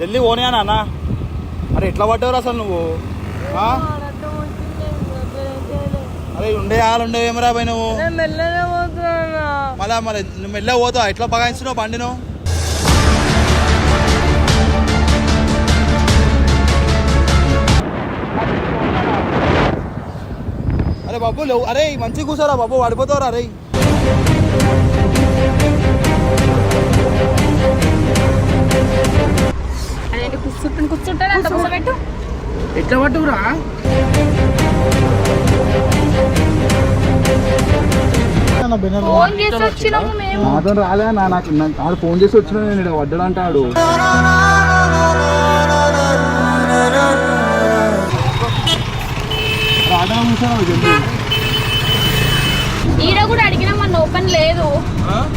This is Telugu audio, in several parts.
జల్దీ పోనీ అని అన్న. అరే ఎట్లా పడ్డావు అసలు నువ్వు? అరే ఉండే ఆలు ఉండే ఏమరా పోయి నువ్వు? మళ్ళా మళ్ళీ నువ్వు మెల్ల పోతావు? ఎట్లా బగాయిస్తున్నావు బండిను? అరే బాబు లేవు. అరే మంచిగా కూర్చోరా బాబు పడిపోతావురా అరే. అంత కూర్చోబెట్టు ఎట్లా పట్టుకురా? ఫోన్ చేసి వచ్చినాము మేము. నాతో రాలే నా నాకు నాకు ఫోన్ చేసి వచ్చిన నేను ఇక్కడ రాడా జల్దీ ఈడ కూడా అడిగినా మన ఓపెన్ లేదు.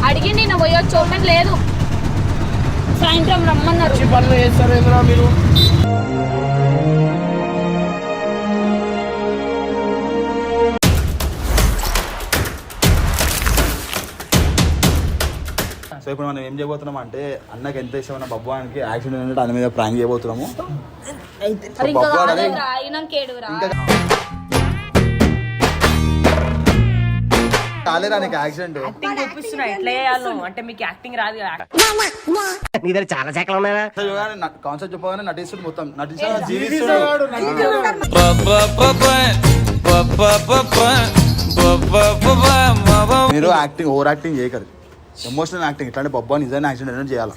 అడిగి నేను పోయొచ్చు ఓపెన్ లేదు. సాయంత్రం రమ్మన్నారు. పనులు చేస్తారు ఏమరా మీరు? సో ఇప్పుడు మనం ఏం చేయబోతున్నాం అంటే అన్నకి ఎంత ఇష్టమైన బబ్బువానికి యాక్సిడెంట్ అయినట్టు అన్న మీద ప్రాంక్ చేయబోతున్నాము. ఇంకా కాలేరా నీకు యాక్సిడెంట్ యాక్టింగ్ చూపిస్తున్నా ఎట్లా చేయాలో. అంటే మీకు యాక్టింగ్ రాదు కదా. కాన్సెప్ట్ చెప్పగానే నటిస్తుడు మొత్తం. నటించాడు మీరు యాక్టింగ్ ఓవర్ యాక్టింగ్ చేయకరు. ఎమోషనల్ యాక్టింగ్ ఇట్లాంటి బొబ్బా నిజాన్ని యాక్సిడెంట్ చేయాలి?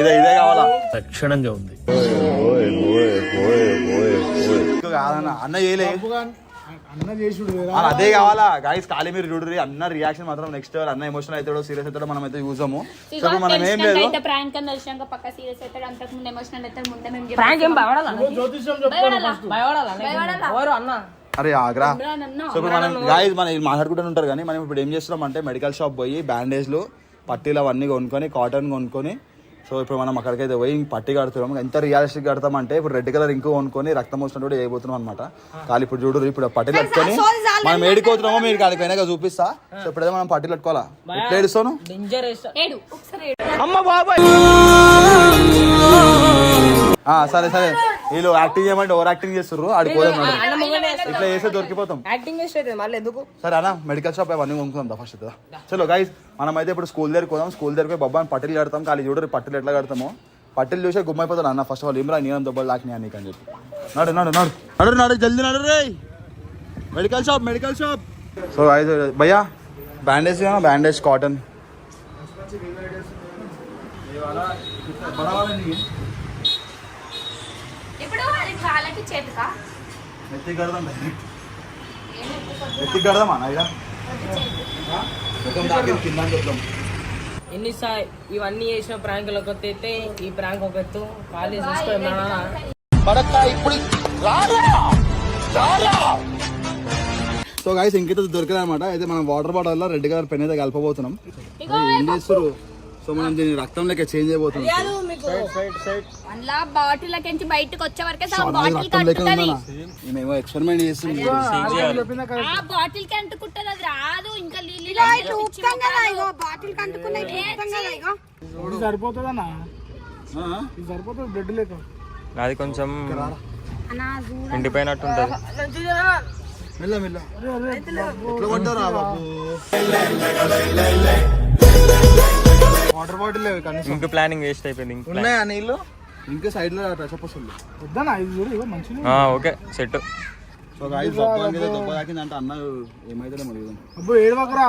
ఇదే ఇదే కావాలా? లక్షణంగా ఉంది. కాదన్న అన్న చేయలే. అదే కావాలా? గాయస్ ఖాళీ మీరు చూడరు అన్న రియాక్షన్ మాత్రం నెక్స్ట్ అన్న ఎమోషనల్ అవుతాడో సీరియస్ అవుతాడో మనం అయితే చూసాము సో మనం ఏం లేదు. అయితే prank అని తెలిసినాక పక్క సీరియస్ అవుతాడు అంతకు ముందు ఎమోషనల్ అవుతాడు ముందే మేము ప్రాంక్ ఏం భయపడాలా జ్యోతిష్యం చెప్తాను ఫస్ట్ భయపడాలా భయపడాలా? ఎవరు అన్న? అరే ఆగ్రా. సో ఇప్పుడు మనం గాయస్ మనం మాట్లాడుకుంటూ ఉంటారు కానీ మనం ఇప్పుడు ఏం చేస్తున్నాం అంటే మెడికల్ షాప్ పోయి బ్యాండేజ్లు పట్టీలు అవన్నీ కొనుక్కొని కాటన్ కొనుక్కొని సో ఇప్పుడు మనం అక్కడికైతే పోయి పట్టి కడుతున్నాం. ఎంత రియలిస్టిక్ కడతామంటే ఇప్పుడు రెడ్ కలర్ ఇంకో కొనుక్కొని రక్తం వచ్చినట్టు కూడా చేయబోతున్నాం అనమాట కానీ ఇప్పుడు చూడు ఇప్పుడు పట్టీలు కట్టుకొని మనం ఏడుకోతున్నామో మీరు కాడికి పోయినాక చూపిస్తా. సో ఇప్పుడైతే మనం పట్టీలు కట్టుకోవాలా? ఎట్లా ఏడుస్తాను? డేంజర్ ఏడు ఒకసారి ఏడు. ఆ, సరే సరే. వీళ్ళు యాక్టింగ్ చేయమంటే ఓవర్ యాక్టింగ్ చేస్తుర్రు. ఆడిపోదాం. ఇట్లా చేస్తే దొరికిపోతాం యాక్టింగ్ అవుతుంది మళ్ళీ ఎందుకు? సరే అన్న మెడికల్ షాప్ అవన్నీ కొనుక్కుందాం ఫస్ట్ చలో గైస్ మనం అయితే ఇప్పుడు స్కూల్ దగ్గరికి పోదాం. స్కూల్ దగ్గరికి పోయి బొబ్బాని పట్టీలు కడతాం. ఖాళీ చూడరు పట్టీలు ఎట్లా కడతామో. పట్టీలు చూసే గుమ్మైపోతాడు అన్న. ఫస్ట్ ఆఫ్ ఆల్ ఇమ్రా నేను దెబ్బలు లాకినా నీకు అని చెప్పి. నడు నడు నడు. నడు నడు జల్దీ నడు రే. Medical shop medical shop so guys భయ్యా బ్యాండేజ్ బ్యాండేజ్ కాటన్ ఇప్పుడు అది కాళ్ళకి చేతికా? ఎత్తి కడదాం ఎత్తి కడదాం అన్న ఇక మొత్తం తాకింది కింద అని చెప్తాం ఎన్ని సా ఇవన్నీ చేసిన ప్రాంకులు ఒక ఎత్తు అయితే ఈ ప్రాంక్ ఒక ఎత్తు చూసుకో ఏమన్నా సో గాయస్ ఇంకైతే దొరికింది అనమాట అయితే మనం వాటర్ బాటిల్లో రెడ్ కలర్ పెన్ అయితే కలపబోతున్నాం. ఏం చేస్తారు సో మనం దీన్ని రక్తం లెక్క చేంజ్ అయిపోతున్నాం అందులో బాటిల్ నుంచి బయటకు వచ్చే వరకే సగం చాలా బాటిల్ రక్తం లెక్క కట్టుకుంటది. ఉందన్న. మేమేమో ఎక్స్పెరిమెంట్ చేస్తుంది ఆ బాటిల్కి అంటుకుంటది అది రాదు. ఇంకా నీళ్ళు ఇది సరిపోతుందన్నా ఇది సరిపోతుంది బ్లడ్ లేక అది కొంచెం ఎండిపోయినట్టుంటది. మెల్ల మెల్ల. ఎట్లా పడ్డారా బాబు? వాటర్ బాటిల్ లేవు కనీసం. ఇంక ప్లానింగ్ వేస్ట్ అయిపోయింది ఇంక ఉన్నాయా నీళ్ళు? ఇంకా సైడ్లో టచ్ వస్తుంది వద్దనా ఇది చూడు మంచిగా ఆ, ఓకే సెట్. సో గాయస్ దొబ్బ దొబ్బ తాకిందంటే అన్న ఏమైతే మరి అబ్బో ఏడవకరా.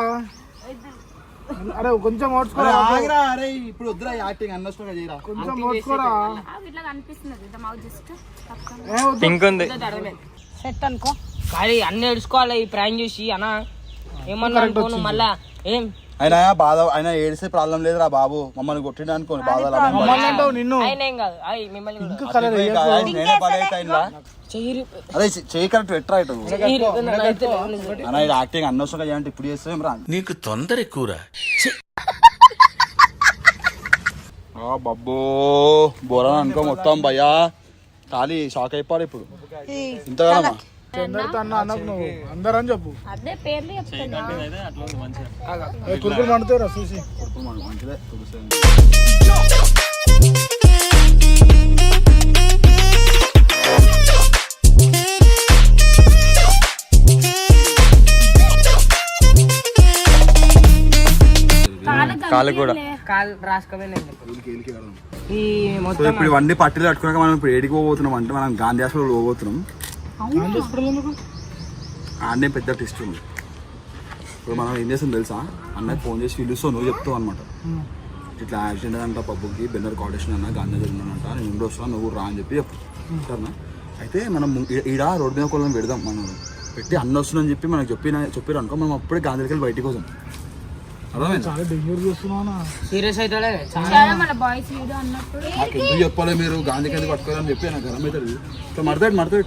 అరే కొంచెం ఓడ్చుకోరా ఆగిరా అరే ఇప్పుడు వద్దురా యాక్టింగ్ అన్నస్టుగా చేయరా కొంచెం ఓడ్చుకోరా. ఇట్లా మౌత్ జస్ట్. పింక్ ఉంది. సెట్ అనుకో. కానీ అన్ని ఏడుచుకోవాలి ఈ ప్రాంక్ చూసి అన్న. ఏమన్నా అనుకోను మళ్ళా ఏం? ఆయన బాధ ఆయన ఏడిసే ప్రాబ్లం లేదురా బాబు. మమ్మల్ని కొట్టిన అనుకోని బాధలు అలా మమ్మల్ని అంటావు నిన్ను. ఆయన ఏం కాదు. అయ్యి మిమ్మల్ని కూడా. ఇంకా కలర్ అయిపోయి కాదు, నేనే పని అయితే ఆయనలా. చెయ్యి అరే చె- చెయ్యి కరెక్ట్ ఎట్రా అన్న యాక్టింగ్ అనవసరంగా చేయంటే ఇప్పుడు చేస్తాం రా? నీకు తొందర ఎక్కువరా? ఆ బబ్బో. బోరా అనుకో మొత్తం భయ్యా. ఖాళీ షాక్ అయిపోరు ఇప్పుడు. ఇంతగానమ్మా కురుకులు మండుతారా చూసి. కాలు కూడా. ఇప్పుడు ఇవన్నీ పట్టులు కట్టుకున్నాక మనం ఇప్పుడు ఏడికి పోబోతున్నాం అంటే మనం గాంధీ హాస్పిటల్ పోబోతున్నాం. ఆడనే పెద్ద టెస్ట్ ఉంది. ఇప్పుడు మనం ఏం చేస్తాం తెలుసా? అన్నకి ఫోన్ చేసి పిలుస్తావు నువ్వు చెప్తావు అనమాట ఇట్లా యాక్సిడెంట్ అంట పబ్బుకి బెన్నర్ కాటేషన్ అన్న గాంధీ ఉన్నానంట నేను ఇంటి వస్తున్నా నువ్వు రా అని చెప్పి చెప్పు. సరేనా? అయితే మనం ఈడ రోడ్డు మీద కొలను పెడదాం. మనం పెట్టి అన్న వస్తుందని చెప్పి మనకు చెప్పిన చెప్పారు అనుకో మనం అప్పుడే గాంధీ దగ్గర బయటికి వస్తాం. చెప్పాలి మీరు? గాంధీకి ఎందుకు పట్టుకోవాలని చెప్పి నాకు గరం అవుతుంది ఇట్లా మడతాడు మడతాడు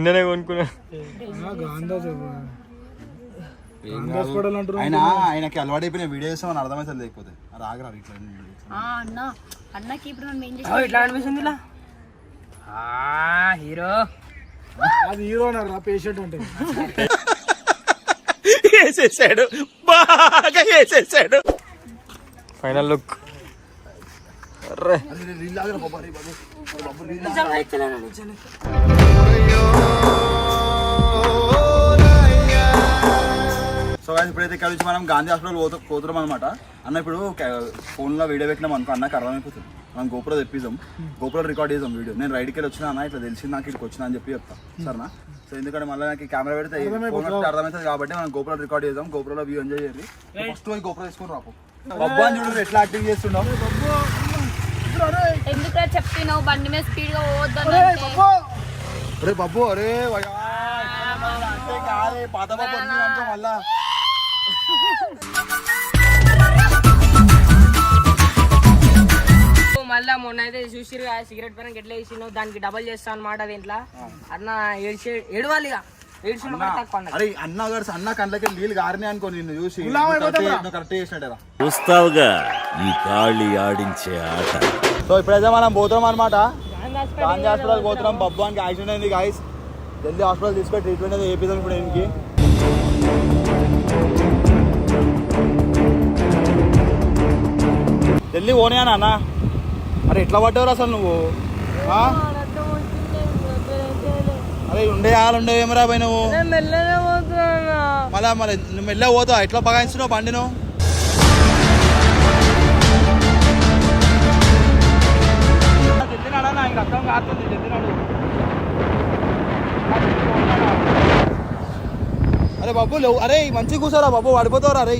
నిన్ననే కొనుక్కున్నా. ఆయన ఆయనకి అలవాటు అయిపోయిన వీడియో చేస్తామని అర్థమవుతుంది లేకపోతే? ఇట్లా అన్న. అన్నకి ఇప్పుడు మనం ఏం చేస్తాం ఇట్లా అనిపిస్తుంది ఇలా? హీరో. అది హీరో అన్నారు పేషెంట్ అంటే. వేసేసాడు. బాగా వేసేసాడు. ఫైనల్ లుక్ సో guys, ఇప్పుడైతే ఇక్కడ నుంచి మనం గాంధీ హాస్పిటల్ పోతు పోతున్నాం అనమాట అన్న ఇప్పుడు ఫోన్లో వీడియో పెట్టినాం అనుకో అన్నకి అర్థమైపోతుంది. మనం గోపురం తెప్పిద్దాం. గోపురం రికార్డ్ చేద్దాం వీడియో. నేను రైడ్కి వెళ్ళి వచ్చినా అన్న ఇట్లా తెలిసింది నాకు ఇక్కడికి వచ్చినా అని చెప్పి చెప్తా. సరేనా? సో ఎందుకంటే మళ్ళీ నాకు కెమెరా పెడితే అర్థమవుతుంది కాబట్టి మనం గోపురం రికార్డ్ చేద్దాం. గోపురంలో వ్యూ ఎంజాయ్ చేయాలి ఫస్ట్ పోయి గోపురం తీసుకొని రాపు. బొబ్బా అని చూడు ఎట్లా యాక్టింగ్ చేస్తున్నాం ఎందుకు చెప్తున్నావు? బండి మీద స్పీడ్గా పోవద్దు అరే బాబు అరే పాత బాబు మళ్ళా. మళ్ళా మొన్న అయితే చూసిరు సిగరెట్ పైన ఎట్లా వేసినావు దానికి డబల్ చేస్తా అనమాట దీంట్లో. అన్న ఏడ్చే ఏడవాలి ఇక. అరే అన్న గారు అన్న కండ్లకి నీళ్ళు గారినాయి అనుకో నిన్ను చూసి. కరెక్ట్ చేసినట్టేరా చూస్తావుగా ఈ కాళీ ఆడించే ఆట. సో ఇప్పుడైతే మనం పోతున్నాం అనమాట గాంధీ హాస్పిటల్ పోతున్నాం. బబ్బు అని యాక్సిడెంట్ అయింది గాయస్ జల్దీ హాస్పిటల్ తీసుకొని ట్రీట్మెంట్ అయితే చేపిద్దాం ఇప్పుడు దీనికి జల్దీ పోనీ అన్న. అరే ఎట్లా పడ్డావురా అసలు నువ్వు? అరే ఉండే ఆలు ఉండే ఏమరా పోయి నువ్వు? మళ్ళా మరి నువ్వు మెల్ల పోతావు? ఎట్లా బగాయిస్తున్నావు బండి నువ్వు? చెప్తున్నాడా ఇంకా అర్థం కాస్తుంది చెప్తున్నాడు అరే బాబు లేవు. అరే మంచిగా కూర్చోరా బాబు పడిపోతావురా అరే.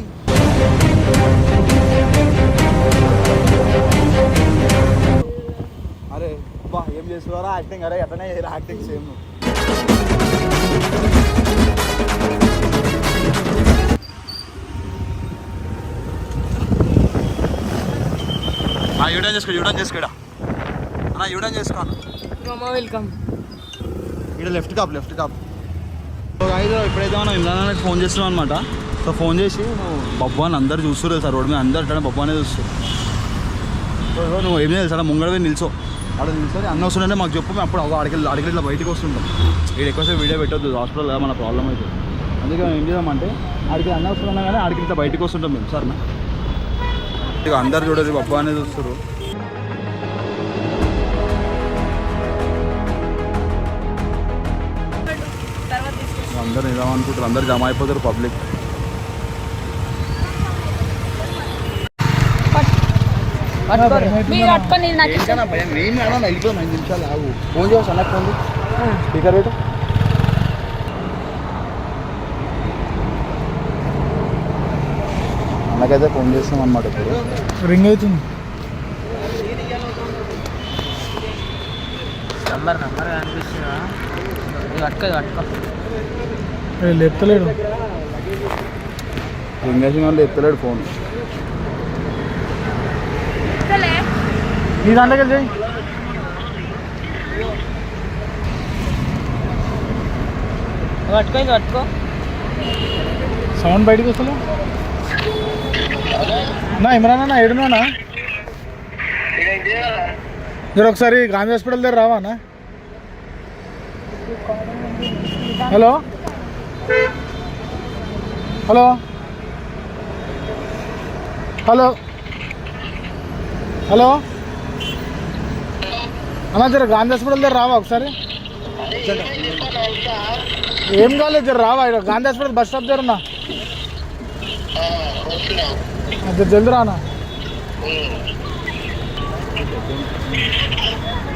అరే బా ఏం చేస్తున్నారా యాక్టింగ్ అరే అట్లనే యాక్టింగ్ సేమ్ యూటర్న్ చేసుకో యూటర్న్ చేసుకో ఈడ. అన్న యూటర్న్ చేసుకో మామ వెల్కమ్. ఇక్కడ లెఫ్ట్ కాప్ లెఫ్ట్ కాప్ సో ఐదు ఇప్పుడైతే మనం ఇమ్రాన్ ఫోన్ చేస్తున్నాం అనమాట సో ఫోన్ చేసి నువ్వు బబ్బు అని అందరు చూస్తారు సార్ రోడ్ మీద అందరు అట్లా బబ్బు అనే చూస్తారు సో నువ్వు ఏం తెలుసా ముంగడ పోయి నిల్చో. అక్కడ నిల్చొని అన్న వస్తుందంటే మాకు చెప్పు మేము అప్పుడు అడిగి అడిగి ఇట్లా బయటకు వస్తుంటాం. ఇక్కడ ఎక్కువసేపు వీడియో పెట్టొద్దు హాస్పిటల్ కదా మన ప్రాబ్లం అవుతుంది అందుకే మనం ఏం చేద్దామంటే అడిగి అన్న వస్తున్నా కానీ అడిగి ఇట్లా బయటకు వస్తుంటాం మేము సార్ ఇక అందరు చూడరు బబ్బు అనేది చూస్తారు అందరు నిజం అనుకుంటారు అందరు జమ అయిపోతారు పబ్లిక్. మీరు పట్టుకొని నేను నాకు నిమిషాలు ఆగు. ఫోన్ అన్నకు ఫోన్ స్పీకర్ పెట్టు. అన్నకైతే ఫోన్ చేస్తాం అనమాట ఇప్పుడు. రింగ్ అవుతుంది. నంబర్ నంబర్ కనిపిస్తుందా? ఇది పట్టుకో ఇది పట్టుకో. ఏ, లేపుతలేడు. ఇంగ్లీష్ వాళ్ళు ఎత్తలేడు ఫోన్. నీ దాంట్లోకి వెళ్ళి పట్టుకో పట్టుకో. సౌండ్ బయటకు వస్తలే. నా ఇమ్రాన్ అన్న ఏడున్నానా మీరు ఒకసారి గాంధీ హాస్పిటల్ దగ్గర రావా అన్న? హలో? హలో? హలో? హలో? అన్నా జర గాంధీ హాస్పిటల్ దగ్గర రావా ఒకసారి? ఏం కాలేదు జర రావా ఇక్కడ. గాంధీ హాస్పిటల్ బస్ స్టాప్ దగ్గర ఉన్నా. జర జల్ది రానా?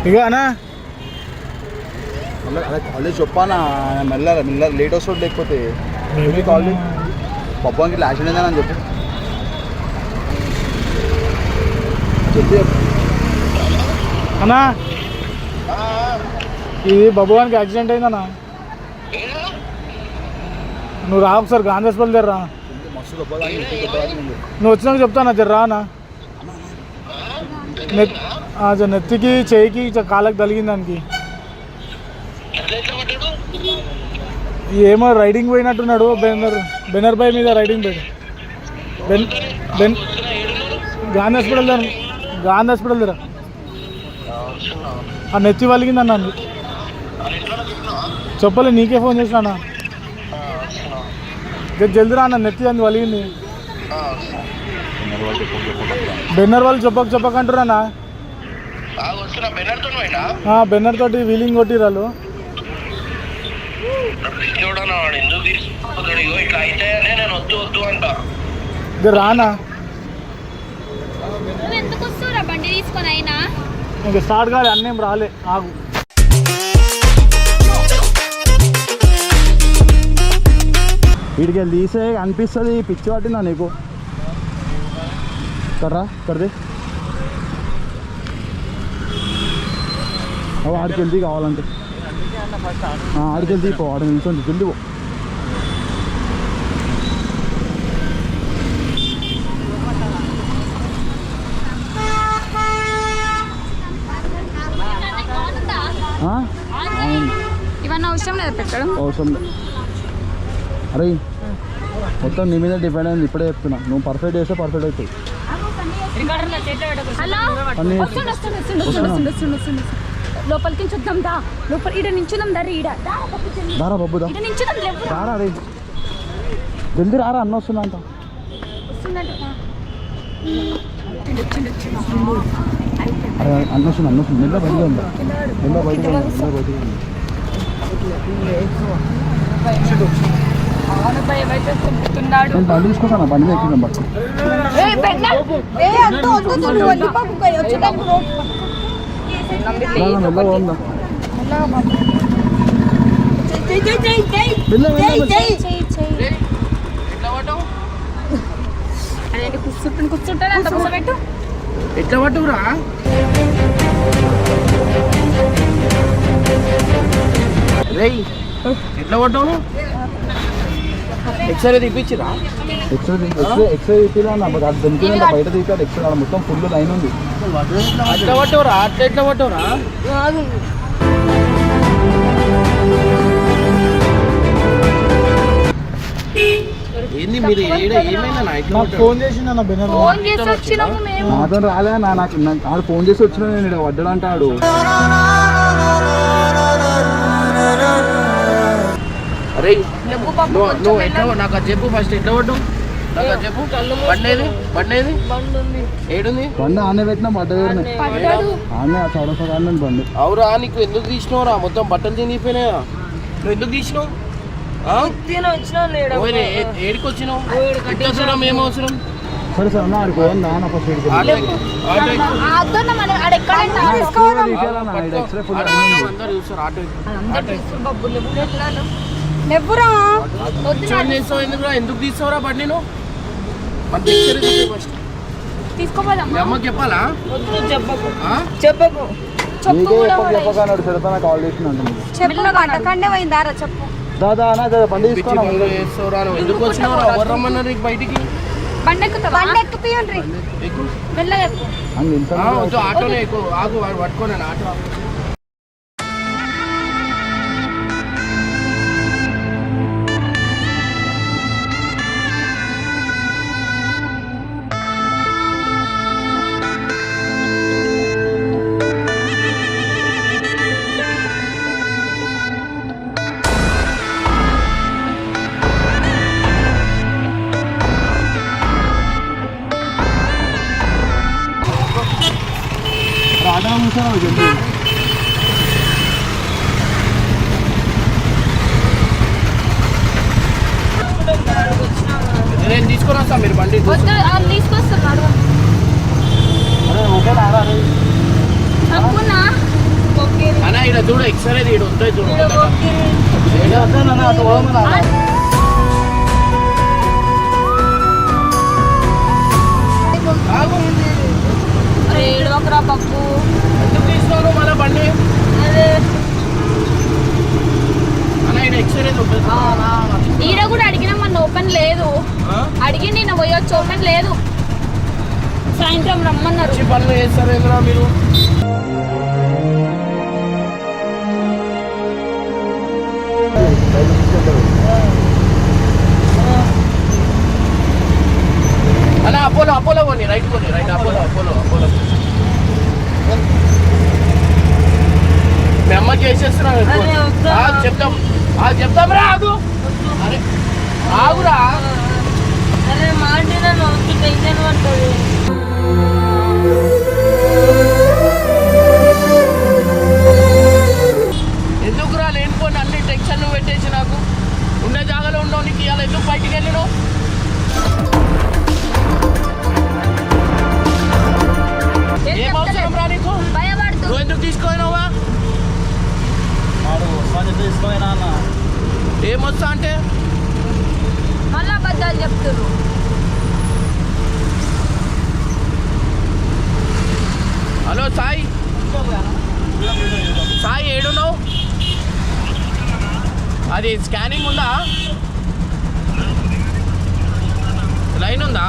ఇగో అన్నా. అదే కాలేజ్ చెప్పానా? మెల్ల మెల్ల లేట్ వస్తుంది లేకపోతే. కాలేజ్ పబ్బానికి ఇట్లా యాక్సిడెంట్ చెప్పి చెప్పి. అన్నా. ఇది బబువానికి యాక్సిడెంట్ అయిందన్నా. నువ్వు రా ఒకసారి గాంధీ హాస్పిటల్ దగ్గర రా. నువ్వు వచ్చినాక చెప్తానా జర రానా నెత్తికి చేయికి కాళ్ళకి తలిగింది దానికి. ఏమో రైడింగ్ పోయినట్టున్నాడు బెనర్ బెనర్ బై మీద రైడింగ్ పోయి బెన్ బెన్ గాంధీ హాస్పిటల్ దగ్గర గాంధీ హాస్పిటల్ దగ్గర. ఆ నెత్తి వలిగింది అన్న. చెప్పలే నీకే ఫోన్ చేసినా జల్దీ రా అన్న నెత్తి అంది వలిగింది. బెన్నర్ వాళ్ళు చెప్పక చెప్పక అంటున్నానా బెన్నర్ తోటి వీలింగ్ ఇది రానా ఇంక స్టార్ట్ కాలే అన్నేం రాలే ఆగు. వీడికి వెళ్ళి తీసే అనిపిస్తుంది పిచ్చి పట్టిందా నీకు? కర్రా కర్రీ. ఆడికి వెళ్తే కావాలంటే. ఆడికి వెళ్తే పో ఆడ నిల్చోండి జల్ది పో. అవసరం లేదు పెట్టడం? అవసరం లేదు. అరే మొత్తం నీ మీద డిపెండ్ అయింది ఇప్పుడే చెప్తున్నా. నువ్వు పర్ఫెక్ట్ చేస్తే పర్ఫెక్ట్ వస్తుండు లోపలికి చూద్దాం దా. లోపల ఈడ నించుదాం దా ఈడ. దారా బబ్బు దా. ఈడ నించుదాం లేవు రారా రే. జల్దీ రారా అన్న వస్తున్నా అంట అన్న వస్తుంది అన్న వస్తుంది మెల్ల బయటగా ఉందా మెల్ల బయటగా ఉందా మెల్ల బయటగా ఉందా అవును భయం అయితే తుంపుతున్నాడు నేను బండి తీసుకుంటాను? బండి మీద ఎక్కిందాం పట్టు ఏ పెట్ట. ఏ అంత వద్దు నువ్వు వెళ్ళి పాపు వచ్చేటప్పుడు మెల్ల ఉందా అదేంటి కూర్చుంటాను కూర్చుంటాను అంత కూర్చోబెట్టు ఎట్లా పట్టుకురా రేయ్ ఎట్లా పట్టావు ఎక్స్రే తీపిచ్చిరా? ఎక్స్రే ఎక్స్రే ఎక్స్రే అన్న బట్ అది దొరికిందంట బయట తీపాడు ఎక్స్రే ఆడ మొత్తం ఫుల్ లైన్ ఉంది. ఎట్లా పట్టవురా? అట్లా ఎట్లా పట్టవురా? ఏంది మీరు నాకు ఫోన్ చేసిండు అన్న బెన్నర్ ఫోన్ చేసి వచ్చినాము మేము. నాతో రాలే నా నాకు నాకు- ఆడు ఫోన్ చేసి వచ్చిన నేను ఇక్కడ పడ్డాడంటాడు అరే నువ్వు నువ్వు ఎట్లా నాకు అది చెప్పు ఫస్ట్ ఎట్లా పడ్డావు? నాకు అది చెప్పు. బండేది బండేది. ఏడుంది? బండి ఆనే పెట్టినా పడ్డది ఆనే బండి. అవురా నీకు ఎందుకు తీసినావురా? మొత్తం బట్టలు తినిగిపోయినాయా నువ్వు ఎందుకు తీసినావు? ఏడికి వచ్చినావు అవసరం ఏం అవసరం? సరే సరే అన్న ఆడికి పోయిందా నా ఫస్ట్ ఇక్కడికి ఆటో ఎక్స్రే ఫుల్ అందరూ చూస్తారు. నెవ్వురా? ఎందుకు పిక్చర్ చూపి ఫస్ట్ తీసుకోపోదాం అమ్మకి చెప్పాలా? చెప్పక. చేసిన మెల్లగా అడ్డకండే పోయిందారా చెప్పు దాదా దాదా బండి ఎందుకు వచ్చినావురా? ఎవరు రమ్మన్నారు నీకు బయటికి? బండి ఎక్కుతావా బండి ఎక్కుపియండి ఎక్కు. మెల్లగా ఎక్కు. అని నిల్చొని ఆ, వద్దు ఆటోనే ఎక్కువ ఆగు వాడు పట్టుకోను ఆటో. ఏడవకరా పప్పు ఎందుకు తీసుకోను బండి అదే ఈడ కూడా అడిగినా మన ఓపెన్ లేదు అడిగి నేను పోయొచ్చు ఓపెన్ లేదు. సాయంత్రం రమ్మన్నారు. పనులు చేస్తారు మీరు? అపోలో అపోలో పోనీ రైట్ పోనీ రైట్ అపోలో అపోలో అపోలో. మీ అమ్మకి వేసేస్తున్నాను చెప్తాం చెప్తాం రా ఆగు. అరే ఆగురా. అరే మాట నన్ను వద్దు టెన్షన్ పడుతుంది. ఎందుకురా లేనిపోయిన అన్ని టెన్షన్లు పెట్టేసి నాకు. ఉన్న జాగాలో ఉండవు నీకు. ఇవాళ ఎందుకు బయటికి వెళ్ళినావు? ఏం ఏం అవసరం చెప్తలేదు. రా నీకు? భయపడుతూ. నువ్వు ఎందుకు తీసుకోయినావా ఏమొస్తా అంటే? మళ్ళీ అబద్ధాలు చెప్తున్నారు హలో సాయి. సాయి ఏడున్నావు? అది స్కానింగ్ ఉందా? లైన్ ఉందా?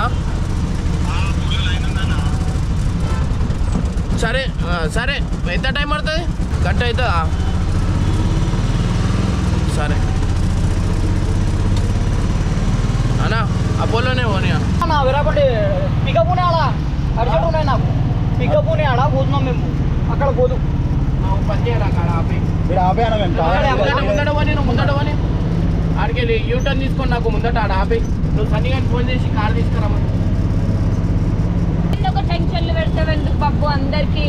సరే సరే ఎంత టైం పడుతుంది? గంట అవుతుందా? సరే. అన్నా అపోలోనే పోనీ అన్న. నా విరాపండి. పికప్ ఉన్నాయి ఆడ? అడిచెట్టు ఉన్నాయి నాకు. పికప్ ఉన్నాయి ఆడ? పోతున్నాం మేము. అక్కడ పోదు. కాడ ఆపి? మీరు ఆపేయనా మేము ముందట పోనీ నువ్వు ముందట పోనీ. ఆడికెళ్ళి యూటర్న్ తీసుకొని నాకు ముందట ఆడ ఆపి. నువ్వు సన్నీ గారికి ఫోన్ చేసి కార్ తీసుకురామని ఎందుకు టెన్షన్లు పెడతావు ఎందుకు పప్పు అందరికి.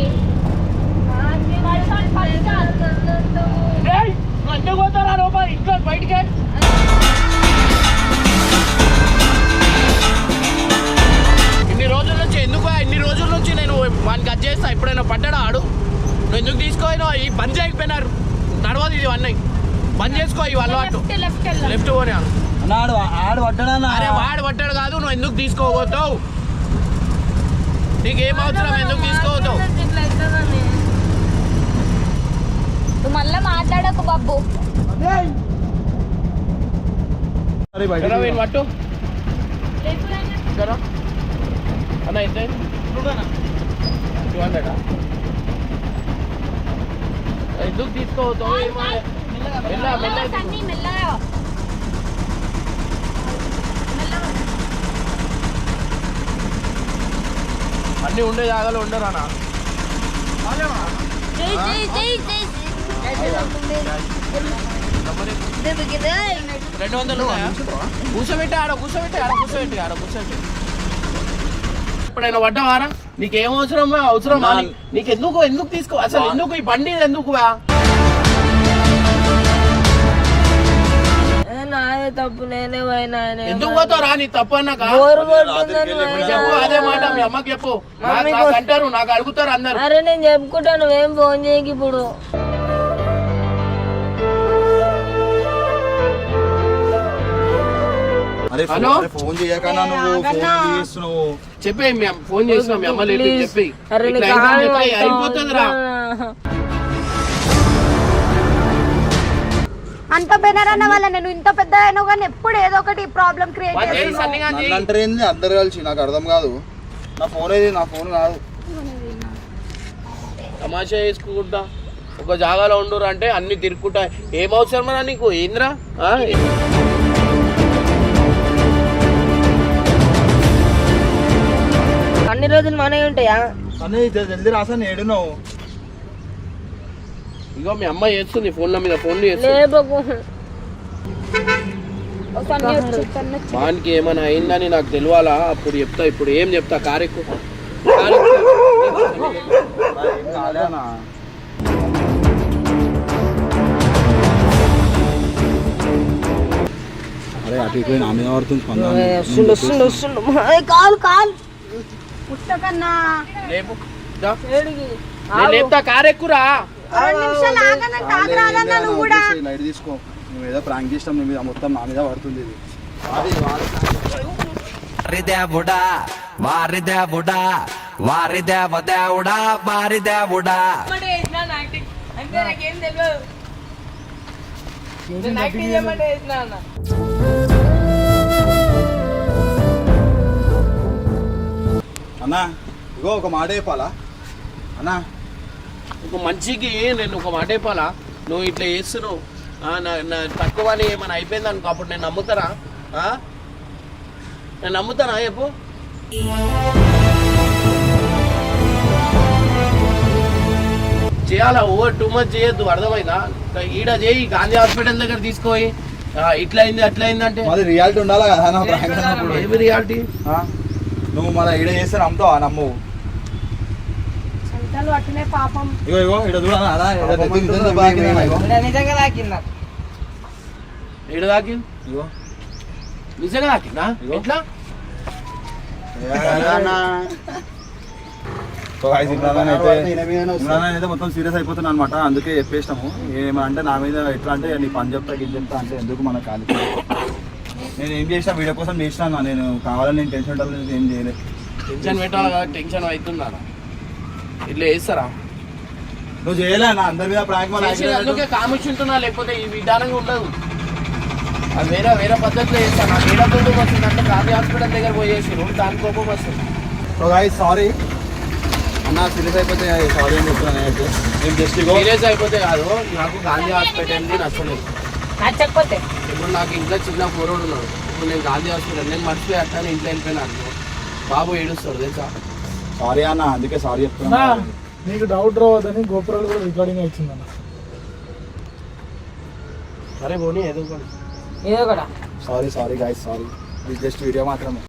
ఏయ్, నువ్వు ఎందుకు పోతారా లోపల ఇంట్లో బయటికి. ఇన్ని రోజుల నుంచి ఎందుకు ఇన్ని రోజుల నుంచి నేను వానికి అది చేస్తా. ఎప్పుడైనా పడ్డాడా ఆడు? నువ్వు ఎందుకు తీసుకోయినా ఈ బంద్ చేయకపోయినారు నడవదు ఇది అన్నీ బంద్ చేసుకో ఇవి అలవాటు. లెఫ్ట్ లెఫ్ట్ వెళ్ళాలి లెఫ్ట్. పోనీ. ఆడు. ఆడు పడ్డాడన్నా. అరే వాడు పట్టాడు కాదు. నువ్వు ఎందుకు తీసుకోబోతావు? నీకేం అవసరం ఎందుకు తీసుకోబోతావు ఇట్లా అవుతుందని నువ్వు మళ్ళీ మాట్లాడకు బాబు అరే బయటికి ఎక్కడ పోయిన పట్టు ఇక్కడ అన్న ఎంత టూ హండ్రెడ్ ఎందుకు తీసుకోవద్దావు మెల్ల మెల్ల సన్నీ మెల్లగా మెల్లగా. అన్ని ఉండే జాగాలో ఉండరు అన్న. జై జై జై జై. రెండు వందలు? కూర్చోబెట్టి ఆడ కూర్చోబెట్టి ఆడ కూర్చోబెట్టి ఆడ కూర్చోబెట్టి. ఎప్పుడైనా పడ్డావారా? నీకేం అవసరం అవసరం నీకు ఎందుకు ఎందుకు తీసుకో? అసలు ఎందుకు ఈ బండి ఎందుకు తప్పు నేనే పోయినా ఎందుకు పోతావు రా? నీ తప్పు అన్నాక? బోరు రాత్రికి కొడుతుందని వెళ్ళి పోయినా. చెప్పు అదే మాట. మీ అమ్మకి చెప్పు. నాకు నాకు అంటారు నాకు అడుగుతారు అందరు. అరే నేను చెప్పుకుంటా నువ్వేం ఫోన్ చేయకి ఇప్పుడు. అరే ఫోన్ హలో? అరే ఫోన్ చేయకన్నా నువ్వు ఫోన్ చేస్తున్నావు. చెప్పే మీ అమ్మ ఫోన్ చేసిన మీ అమ్మ లేపి Please. చెప్పి అరే ఇట్లా నీకు అయిపోతుంది రా అంత బెనర్ అన్న వల్ల నేను ఇంత పెద్ద అయినా కానీ ఎప్పుడు ఏదో ఒకటి ప్రాబ్లం క్రియేట్ చేస్తున్నావు. నన్ను అంటారు ఏంది? అందరు కలిసి నాకు అర్థం కాదు. నా ఫోన్ ఏది? నా ఫోన్ కాదు. తమాషా వేసుకుంటా ఒక జాగాలో ఉండురు అంటే అన్ని తిరుక్కుంటా. ఏం అవసరమా నీకు? ఏంద్రా? అన్ని రోజులు మనవి ఉంటాయా? అని జల్దీ రాసా ఏడున్నావు? ఇగో మీ అమ్మ చేస్తుంది ఫోన్ల మీద ఫోన్లు చేస్తుంది లేపకు ఓ సన్నీ వచ్చు సన్నీ వచ్చు. వానికి ఏమైనా అయిందని నాకు తెలియాలా అప్పుడు చెప్తా ఇప్పుడు ఏం చెప్తా కారెక్కు కారెక్కు. ఏం కాలే అన్న అరే అటు ఇటు నా మీద పడుతుంది స్పందన వస్తుండు వస్తుండు వస్తుండు కాలు కాలు పుస్తకన్నా లేపు దా. నేను లేపుతా కారు లైట్ తీసుకో. నువ్వు ఏదో ప్రాంక్ చేసినాం నీ మీద మొత్తం నా మీద పడుతుంది ఇది. వారిదేవ దేవుడా అంటే నాకేం తెలియదు యాక్టింగ్ చేయమంటే వేసిన అన్న. అన్నా ఇగో ఒక మాట చెప్పాలా? అన్నా ఒక మనిషికి నేను ఒక మాట చెప్పాలా? నువ్వు ఇట్లా చేస్తున్నావు. నా తక్కువ అని ఏమైనా అయిపోయింది అనుకో అప్పుడు నేను నమ్ముతారా? నేను నమ్ముతానా? చెప్పు. చేయాలా? ఓవర్ టూ మచ్ చేయొద్దు అర్థమైందా? ఈడ చేయి గాంధీ హాస్పిటల్ దగ్గర తీసుకోయి ఇట్లా అయింది అట్లా అయింది అంటే. మాది రియాలిటీ ఉండాలా కదా? ఏమి రియాలిటీ? నువ్వు మన ఈడ చేస్తే నమ్ముతావా? నమ్ము పాపం. ఇగో ఇగో తాకింది. నిజంగా తాకిందా? ఇగో. నిజంగా ఎట్లా? అయితే మొత్తం సీరియస్ అయిపోతున్నా అనమాట అందుకే చెప్పేసినాము. ఏమంటే నా మీద ఎట్లా అంటే నీ పని చెప్తా గిది చెప్తా అంటే ఎందుకు మన కాలి నేను ఏం చేసిన వీడియో కోసం చేసినా నేను కావాలని నేను టెన్షన్ ఏం చేయలేదు. టెన్షన్ పెట్టాలి కదా టెన్షన్ అవుతుందా ఇట్లా వేస్తారా నువ్వు చేయలే నా అందరి మీద ప్రాంక్ అందుకే కామిచ్చి ఉంటున్నా లేకపోతే ఈ విధానంగా ఉండదు. అది వేరే వేరే పద్ధతిలో చేస్తాను నాకు ఏడా కోపం వస్తుంది. అంటే గాంధీ హాస్పిటల్ దగ్గర పోయేసారు దాని కోపం వస్తుంది. So guys sorry. అన్న సీరియస్ అయిపోతే సారీ అని చెప్తున్నాను నేనైతే. నేను జస్ట్ సీరియస్ అయిపోతే కాదు. నాకు గాంధీ హాస్పిటల్కి నచ్చలేదు. నచ్చకపోతే? ఇప్పుడు నాకు ఇంట్లో చిన్న పోరోడు ఉన్నాడు. ఇప్పుడు నేను గాంధీ హాస్పిటల్ నేను మర్చిపోయి అట్లా ఇంట్లో వెళ్ళిపోయినాను బాబు ఏడుస్తాడు తెలుసా? సారీ అన్న అందుకే సారీ అన్నా చెప్తున్నా నీకు డౌట్ రావద్దని గోపురాలు కూడా రికార్డింగ్ వచ్చిందన్న సరే పోనీ ఏదో ఒకటి. ఏదో కూడా sorry sorry guys sorry just video మాత్రమే.